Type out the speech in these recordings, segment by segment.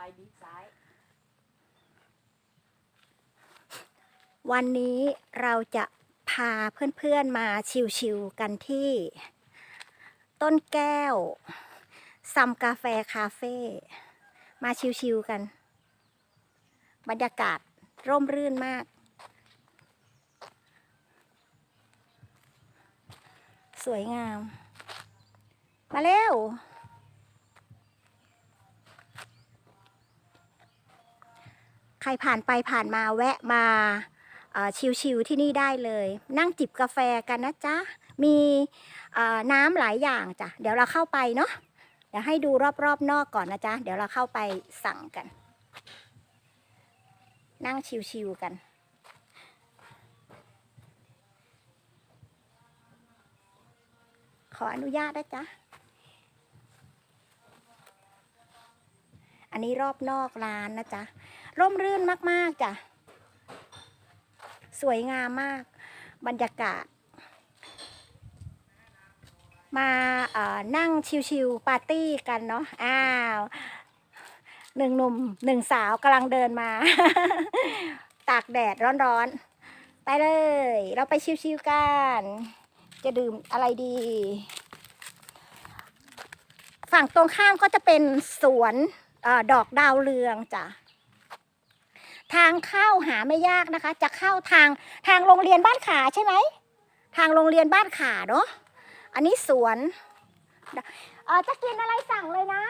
ไปดีซ้าย วันนี้เราจะพาเพื่อนๆมาชิวๆกันที่ ต้นแก้วซัมกาแฟคาเฟ่มาชิวๆกัน บรรยากาศร่มรื่นมาก สวยงาม มาเร็ว ใครผ่านไปผ่านมาแวะมาชิวๆที่นี่ได้เลย นั่งจิบกาแฟกันนะจ๊ะ มีน้ำหลายอย่างจ้ะ เดี๋ยวเราเข้าไปเนาะ เดี๋ยวให้ดูรอบๆนอกก่อนนะจ๊ะ เดี๋ยวเราเข้าไปสั่งกัน นั่งชิวๆกัน ขออนุญาตนะจ๊ะ อันนี้รอบนอกร้านนะจ๊ะ ร่มรื่นมาก ๆจ้ะ สวยงามมาก บรรยากาศ มาเอ่อนั่งชิวๆปาร์ตี้กันเนาะ อ้าวหนึ่งหนุ่มหนึ่งสาวกำลังเดินมา ตากแดดร้อนๆ ไปเลย เราไปชิวๆกัน จะดื่มอะไรดี ฝั่งตรงข้ามก็จะเป็นสวนอดอกดาวเรืองจ้ะ ทางเข้าหาไม่ยากนะคะ จะเข้าทางทางโรงเรียนบ้านขาใช่ไหมทางโรงเรียนบ้านขาเนาะอันนี้สวนเออจะกินอะไรสั่งเลยนะ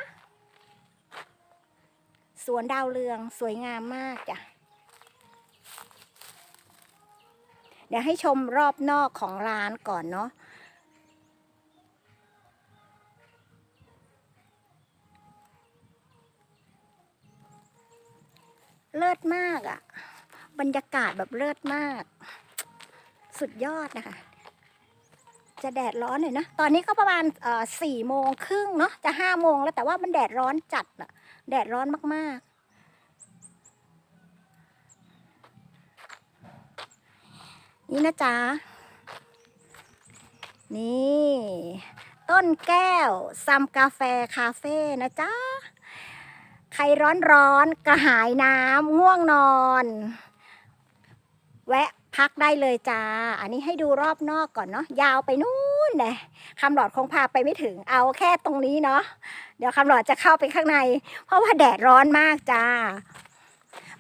สวนดาวเรืองสวยงามมากจ้ะเดี๋ยวให้ชมรอบนอกของร้านก่อนเนาะ เลิศมากอะ่ะ บรรยากาศแบบเลิศมาก สุดยอดนะคะ จะแดดร้อนหน่อยนะ ตอนนี้ก็ประมาณสี่โมงครึ่งเนาะ จะห้าโมงแล้วแต่ว่ามันแดดร้อนจัดอะแดดร้อนมาก ๆนี่นะจ๊ะ นี่ ต้นแก้วซัมกาแฟคาเฟ่นะจ๊ะ ครร้อนร้อนๆกระหายน้ำง่วงนอน แวะพักได้เลยจ้า อันนี้ให้ดูรอบนอกก่อนเนาะยาวไปนู่นนะคำหลอดคงพาไปไม่ถึงเอาแค่ตรงนี้เนาะเดี๋ยวคำหลอดจะเข้าไปข้างใน เพราะว่าแดดร้อนมากจ้า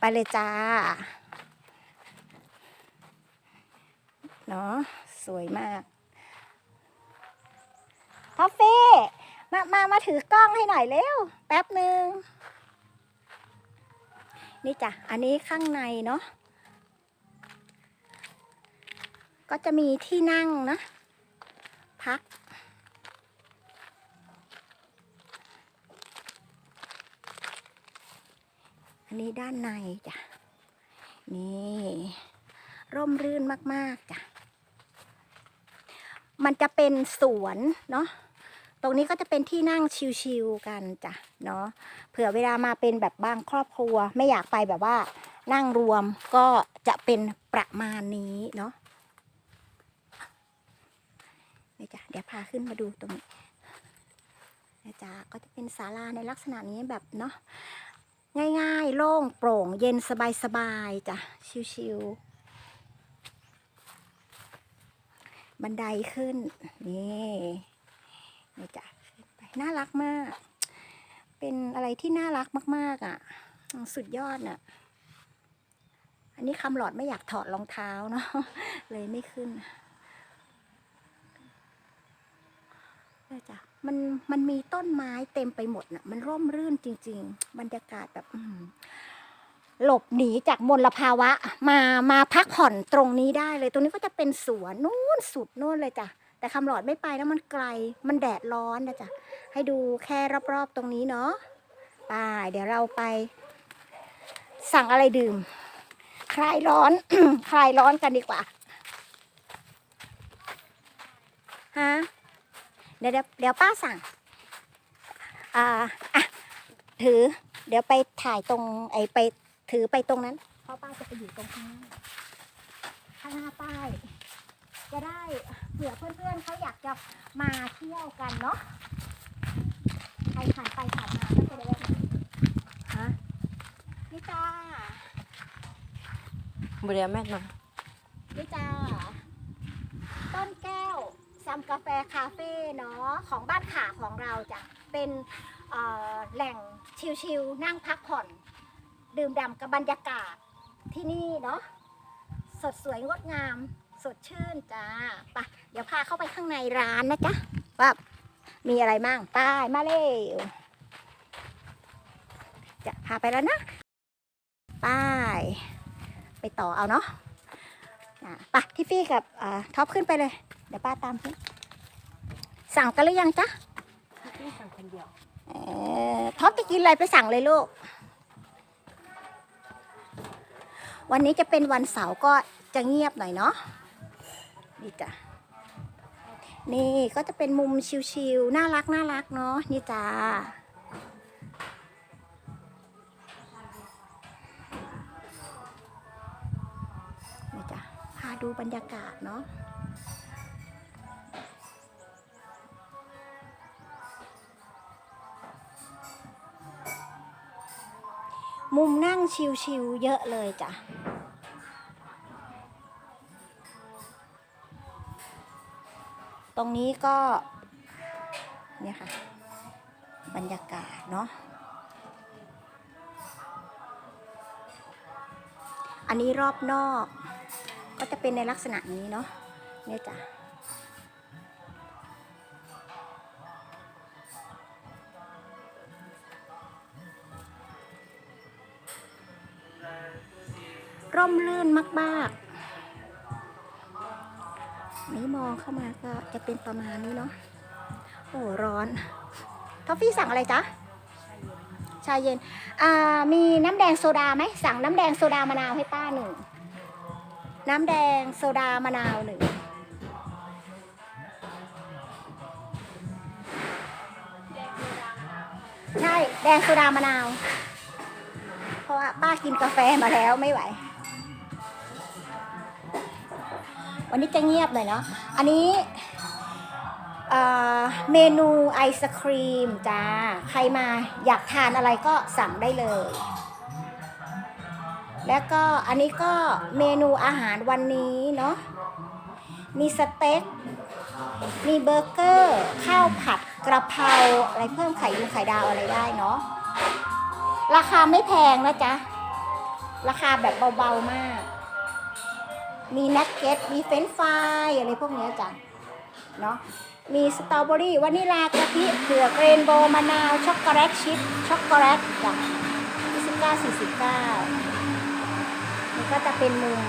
ไปเลยจ้าเนาะสวยมากทอฟฟี่มามามาถือกล้องให้หน่อยเร็ว แป๊บหนึ่ง นี่จ้ะ อันนี้ข้างในเนาะ ก็จะมีที่นั่งนะ พัก อันนี้ด้านในจ้ะ นี่ ร่มรื่นมาก ๆ จ้ะ มันจะเป็นสวนเนาะ ตรงนี้ก็จะเป็นที่นั่งชิวๆกันจ้ะเนาะเผื่อเวลามาเป็นแบบบางครอบครัว ไม่อยากไปแบบว่านั่งรวมก็จะเป็นประมาณนี้เนาะนี่จ้ะเดี๋ยวพาขึ้นมาดูตรงนี้นะจ๊ะก็จะเป็นศาลาในลักษณะนี้แบบเนาะง่ายๆ โล่งโปร่งเย็นสบายๆจ้ะชิวๆบันไดขึ้น นี่ นี่จ้ะนไปน่ารักมาก เป็นอะไรที่น่ารักมาก ๆอะ สุดยอดน่ะ อันนี้คำหลอดไม่อยากถอดรองเท้าเนาะเลยไม่ขึ้นเนี่ยจ้ะมันมันมีต้นไม้เต็มไปหมดน่ะ มันร่มรื่นจริง ๆ บรรยากาศแบบอื้อหือหลบหนีจากมลภาวะ มามาพักผ่อนตรงนี้ได้เลย ตรงนี้ก็จะเป็นสวนนู่นสุดนู่นเลยจ้ะ แต่คำหลอดไม่ไปแล้วมันไกล มันแดดร้อนนะจ๊ะ ให้ดูแค่รอบๆตรงนี้เนาะไปเดี๋ยวเราไป สั่งอะไรดื่ม คลายร้อน คลายร้อนกันดีกว่า ฮะ เดี๋ยวเดี๋ยวป้าสั่ง อ่าอะถือ เดี๋ยวไปถ่ายตรงไอไปถือไปตรงนั้น เพราะป้าจะไปอยู่ตรงข้างหน้าข้างหน้าป้าย เผื่อเพื่อนๆเขาอยากจะมาเที่ยวกันเนาะใครผ่านไปผ่านมาก็จะได้ฮะนี่จ้าบุรีแม่นะนี่จ้าต้นแก้วซัมกาแฟคาเฟ่เนาะของบ้านขาของเราจะเป็นแหล่งชิลๆนั่งพักผ่อน ดื่มด่ำกับบรรยากาศที่นี่เนาะสดสวยงดงาม ดชื่นจ้าไปะเดี๋ยวพาเข้าไปข้างในร้านนะจ๊ะว่ามีอะไรมั่งไป้ายมาเร็วจะพาไปแล้วนะไป้ายไปต่อเอาเนาะอะไปที่ฟี่กับอ่าท็อปขึ้นไปเลย เดี๋ยวป้าตามขึ้นสั่งกันหรือยังจ๊ะพี่สั่งคนเดียวเอ่อท็อปจะกินอะไรไปสั่งเลยลูก วันนี้จะเป็นวันเสาร์ก็จะเงียบหน่อยเนาะ นี่จ้ะนี่ก็จะเป็นมุมชิลๆน่ารักน่ารักเนาะนี่จ้านี่จ้ะพาดูบรรยากาศเนาะมุมนั่งชิลๆเยอะเลยจ้ะ ตรงนี้ก็เนี่ยค่ะ บรรยากาศเนาะอันนี้รอบนอก ก็จะเป็นในลักษณะนี้เนาะเนี่ยจ้ะร่มรื่นมาก ๆ นี่มองเข้ามาก็จะเป็นประมาณนี้เนาะ โอ้ร้อนท็อฟฟี่สั่งอะไรจ๊ะ ชาเย็น อ่า มีน้ำแดงโซดาไหม สั่งน้ำแดงโซดามะนาวให้ป้าหนึ่ง น้ำแดงโซดามะนาวหนึ่งใช่ แดงโซดามะนาว เพราะว่าป้ากินกาแฟมาแล้วไม่ไหว วันนี้จะเงียบหน่อยเนาะ อันนี้เอ่อเมนูไอศครีมจ้า ใครมาอยากทานอะไรก็สั่งได้เลย แล้วก็อันนี้ก็เมนูอาหารวันนี้เนาะ มีสเต็ก มีเบอร์เกอร์ ข้าวผัดกระเพราอะไรเพิ่มไข่ยูไข่ดาวอะไรได้เนาะ ราคาไม่แพงนะจ๊ะ ราคาแบบเบาๆมาก มีนักเก็ตมีเฟรนฟรายอะไรพวกเนี้ยจ้ะเนาะมีสตรอเบอรี่วานิลากะทิเผือกเรนโบว์มะนาว ช็อกโกแลตชิพช็อกโกแลตจ้ะ29 49นี่ก็จะเป็นมุม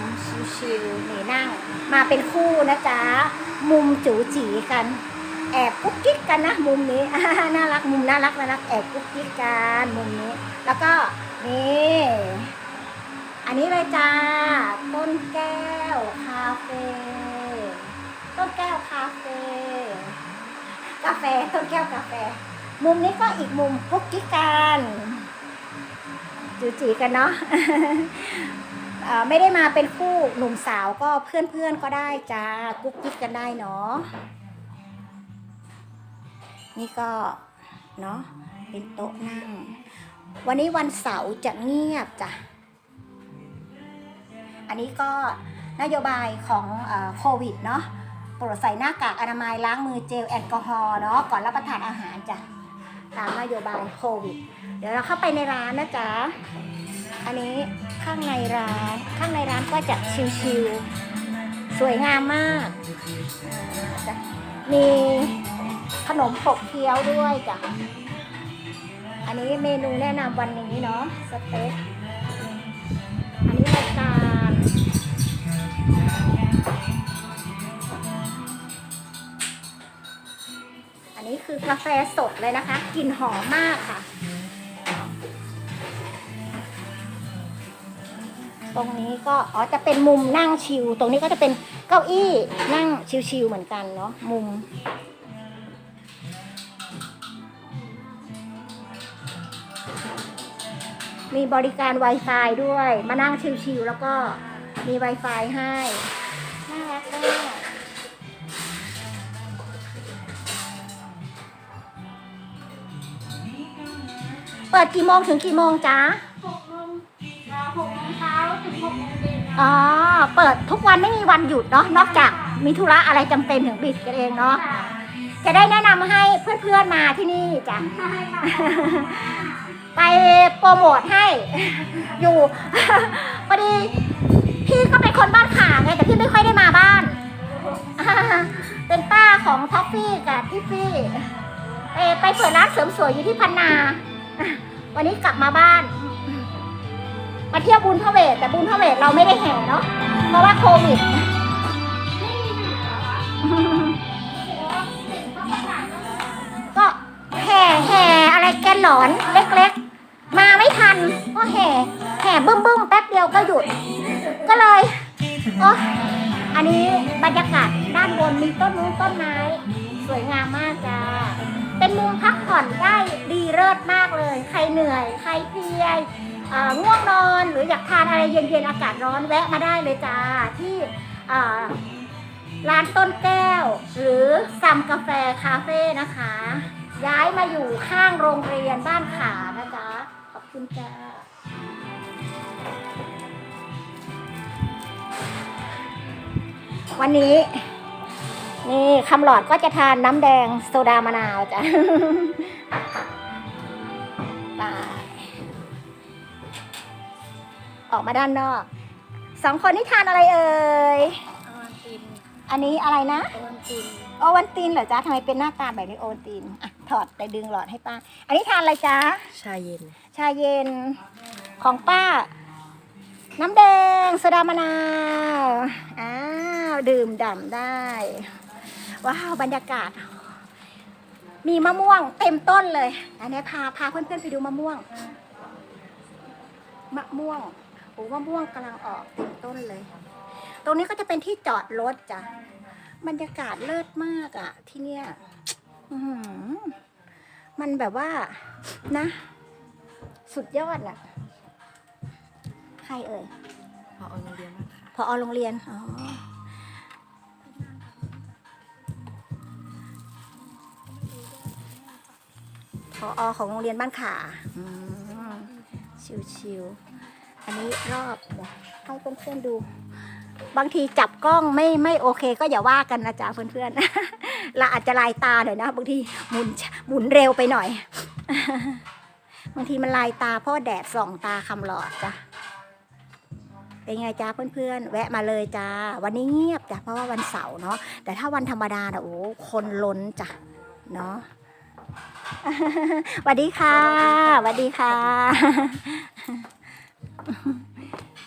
ชิลๆนี่นั่ง มาเป็นคู่นะจ๊ะ มุมจูจีกัน แอบกุ๊กกิ๊กกันนะมุมนี้น่ารักมุมน่ารักน่ารักแอบกุ๊กกิ๊กกันมุมนี้ แล้วก็นี่ อันนี้เลยจ้าต้นแก้ว วคาเฟ่ต้นแก้วคาเฟ่กาแฟต้นแก้วกาแฟ มุมนี้ก็อีกมุมกุ๊กกิ๊กกันจูจีกันเนาะไม่ได้มาเป็นคู่หนุ่มสาวก็เพื่อนๆก็ได้จ้ากุ๊กกิ๊กกันได้เนาะนี่ก็เนาะเป็นโต๊ะนั่ง วันนี้วันเสาร์จะเงียบจ้ะอันนี้ก็ นโยบายของโควิดเนาะโปรดใส่หน้ากากอนามัยล้างมือเจลแอลกอฮอล์เนาะก่อนรับประทานอาหารจ้ะตามนโยบายโควิด เดี๋ยวเราเข้าไปในร้านนะจ๊ะ อันนี้ข้างในร้านข้างในร้านก็จะชิลๆสวยงามมากจ้ะมีขนมปกเคี้ยวด้วยจ้ะ อันนี้เมนูแนะนำวันนี้เนาะสเต็ก อันนี้คือกาแฟสดเลยนะคะกลิ่นหอมมากค่ะ ตรงนี้ก็อ๋อจะเป็นมุมนั่งชิลตรงนี้ก็จะเป็นเก้าอี้นั่งชิลๆเหมือนกันเนาะมุมมีบริการ Wi-Fi ด้วย มานั่งชิลๆแล้วก็ มี Wi-Fi ให้ น่ารักมากเปิดกี่โมงถึงกี่โมงจ๊ะหกโมงเอ่อหกโมงเช้าถึงหกโมงเย็นค่ะอ๋อ เปิดทุกวันไม่มีวันหยุดเนาะ นอกจากมีธุระอะไรจำเป็นถึงบิดกันเองเนาะจะได้แนะนำให้เพื่อนๆมาที่นี่จ้ะไปโปรโมทให้ อยู่ พอดี พี่ก็เป็นคนบ้านขาไงแต่พี่ไม่ค่อยได้มาบ้าน เป็นป้าของท็อฟฟี่กับพี่ฟี่ไปไปเปิดร้านเสริมสวยอยู่ที่พันนา วันนี้กลับมาบ้าน มาเที่ยวบุญพระเวทแต่บุญพระเวทเราไม่ได้แห่เนาะเพราะว่าโควิดก็แห่แห่อะไรแกนหนอนเล็กๆ มาไม่ทันก็แห่แห่บึ้มบึ้มๆแป๊บเดียวก็หยุด ก็เลยโอ้อันนี้บรรยากาศด้านบนมีต้นนู้ต้นไม้ สวยงามมากจ้า เป็นมุมพักผ่อนได้ดีเลิศมากเลย ใครเหนื่อย ใครเพลียง่วงนอนหรืออยากทานอะไรเย็นๆอากาศร้อนแวะมาได้เลยจ้าที่ร้านต้นแก้ว หรือซัมกาแฟคาเฟ่นะคะ ย้ายมาอยู่ข้างโรงเรียนบ้านขานะจ๊ะขอบคุณจ้า วันนี้ นี่คำหลอดก็จะทานน้ำแดงโซดามะนาวจ้ะไปออกมาด้านนอกสองคนนี้ทานอะไรเอ่ยออนตินอันนี้อะไรนะออนตินโอวันตินเหรอจ๊ะทำไมเป็นหน้าตาแบบนี้โอวันตินอะถอดแต่ดึงหลอดให้ป้า อันนี้ทานอะไรจ๊ะชาเย็น ชาเย็นของป้า น้ำแดงโซดามะนาวอ้าว ดื่มด่ำได้ ว้าวบรรยากาศ มีมะม่วงเต็มต้นเลยอันนี้พาพาเพื่อนๆไปดูมะม่วง มะม่วงโอ้มะม่วงกำลังออกเต็มต้นเลย ตรงนี้ก็จะเป็นที่จอดรถจ้ะบรรยากาศเลิศมากอะที่เนี่ยอื้อหือมันแบบว่า นะ สุดยอดน่ะใครเอ่ยพอออนโรงเรียนบ้างค่ะพอโรงเรียน อ๋อ พออของโรงเรียนบ้านขาชิวๆอันนี้รอบเดี๋ยวให้เพื่อนๆดู บางทีจับกล้องไม่ไม่โอเค ก็อย่าว่ากันนะจ๊ะเพื่อนๆเราอาจจะลายตาหน่อยนะบางทีหมุนหมุนเร็วไปหน่อย บางทีมันลายตาเพราะแดดส่องตาคำหลอดจ้ะเป็นไงจ้าเพื่อนๆ แวะมาเลยจ้า วันนี้เงียบจ้ะเพราะว่าวันเสาร์เนาะแต่ถ้าวันธรรมดานะโอ้คนล้นจ้ะเนาะ สวัสดีค่ะสวัสดีค่ะ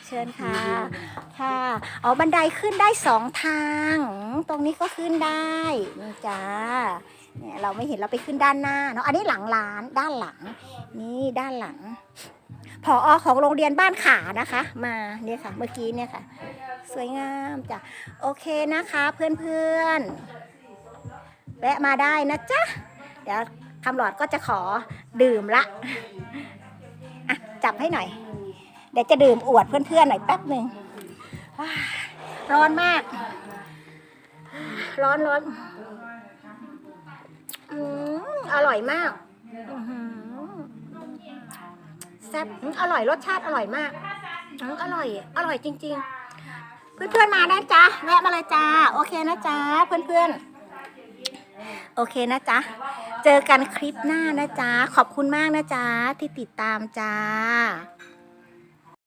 เชิญค่ะ ค่ะอ๋อบันไดขึ้นได้สองทาง ตรงนี้ก็ขึ้นได้นี่จ้าเนี่ยเราไม่เห็นเราไปขึ้นด้านหน้าเนาะอันนี้หลังร้านด้านหลัง นี่ด้านหลังผออของโรงเรียนบ้านขานะคะ มาเนี่ยค่ะ เมื่อกี้เนี่ยค่ะ สวยงามจ้ะโอเคนะคะเพื่อนๆแวะมาได้นะจ๊ะเดี๋ยว คำหลอดก็จะขอดื่มละอะจับให้หน่อย เดี๋ยวจะดื่มอวดเพื่อนๆหน่อยแป๊บหนึ่งร้อนมาก ร้อนร้อนอร่อยมากแซ่บอร่อยรสชาติอร่อยมากอร่อย อร่อยจริง ๆ เพื่อนๆมานะจ๊ะแวะมาเลยจ้า โอเคนะจ๊ะเพื่อนๆ โอเคนะจ๊ะ เจอกันคลิปหน้านะจ๊ะ ขอบคุณมากนะจ๊ะ ที่ติดตามจ้า